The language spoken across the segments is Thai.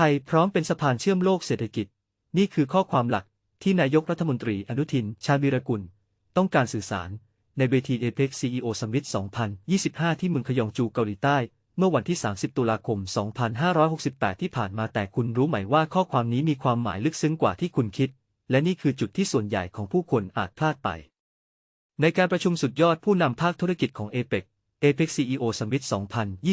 ไทยพร้อมเป็นสะพานเชื่อมโลกเศรษฐกิจ นี่คือข้อความหลักที่นายกรัฐมนตรีอนุทิน ชาญวีรกุล ต้องการสื่อสาร ในเวที APEC CEO Summit 2025 ที่เมืองขยองจูเกาหลีใต้ เมื่อวันที่ 30 ตุลาคม 2568 ที่ผ่านมาแต่คุณรู้ไหมว่าข้อความนี้มีความหมายลึกซึ้งกว่าที่คุณคิด และนี่คือจุดที่ส่วนใหญ่ของผู้คนอาจพลาดไป ในการประชุมสุดยอดผู้นำภาคธุรกิจของ APEC APEC CEO Summit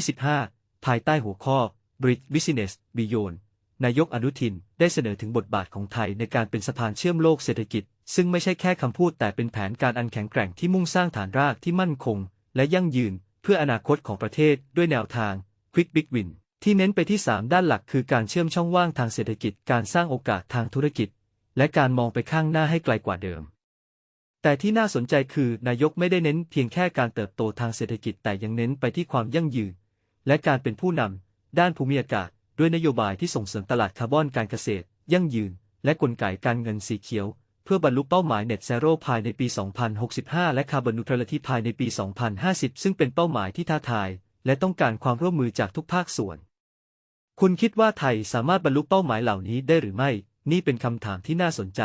2025 ภายใต้หัวข้อ Bridge Business Beyond นายกอนุทินได้เสนอถึงบทบาทของไทยในการเป็นสะพานเชื่อมโลกเศรษฐกิจ ซึ่งไม่ใช่แค่คำพูดแต่เป็นแผนการอันแข็งแกร่งที่มุ่งสร้างฐานรากที่มั่นคง และยั่งยืน เพื่ออนาคตของประเทศด้วยแนวทาง Quick Big Win ที่เน้นไปที่ 3 ด้านหลักคือการเชื่อมช่องว่างทางเศรษฐกิจ การสร้างโอกาสทางธุรกิจ และการมองไปข้างหน้าให้ไกลกว่าเดิม แต่ที่น่าสนใจคือนายกไม่ได้เน้นเพียงแค่การเติบโตทางเศรษฐกิจแต่ยังเน้นไปที่ความยั่งยืน และการเป็นผู้นำ ด้านภูมิอากาศ ด้วยนโยบายที่ส่งเสริมตลาดคาร์บอนการเกษตร ยั่งยืน และกลไกการเงินสีเขียว เพื่อบรรลุเป้าหมาย Net Zero ภายในปี 2065 และ Carbon Neutrality ภายในปี 2050 ซึ่งเป็นเป้าหมายที่ท้าทาย และต้องการความร่วมมือจากทุกภาคส่วน คุณคิดว่าไทยสามารถบรรลุเป้าหมายเหล่านี้ได้หรือไม่ นี่เป็นคำถามที่น่าสนใจ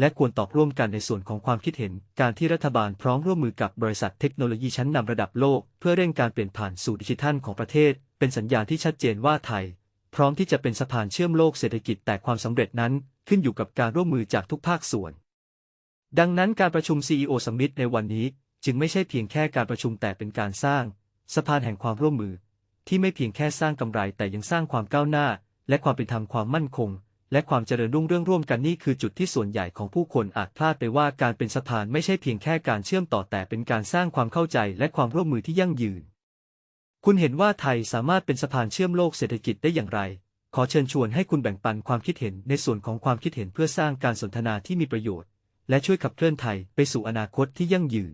และควรตอบร่วมกันในส่วนของความคิดเห็น การที่รัฐบาลพร้อมร่วมมือกับบริษัทเทคโนโลยีชั้นนำระดับโลก เพื่อเร่งการเปลี่ยนผ่านสู่ดิจิทัลของประเทศ เป็นสัญญาณที่ชัดเจนว่าไทย พร้อมที่จะเป็นสะพานเชื่อมโลกเศรษฐกิจแต่ความสำเร็จนั้นขึ้นอยู่กับการร่วมมือจากทุกภาคส่วน ดังนั้นการประชุม CEO Summit ในวันนี้จึงไม่ใช่เพียงแค่การประชุมแต่เป็นการสร้าง สะพานแห่งความร่วมมือ ที่ไม่เพียงแค่สร้างกำไรแต่ยังสร้างความก้าวหน้า และความเป็นธรรมความมั่นคง และความเจริญรุ่งเรืองร่วมกันนี่คือจุดที่ส่วนใหญ่ของผู้คนอาจพลาดไปว่าการเป็นสะพานไม่ใช่เพียงแค่การเชื่อมต่อแต่เป็นการสร้างความเข้าใจและความร่วมมือที่ยั่งยืน คุณเห็นว่าไทยสามารถเป็นสะพานเชื่อมโลกเศรษฐกิจได้อย่างไร ขอเชิญชวนให้คุณแบ่งปันความคิดเห็นในส่วนของความคิดเห็นเพื่อสร้างการสนทนาที่มีประโยชน์ และช่วยขับเคลื่อนไทยไปสู่อนาคตที่ยั่งยืน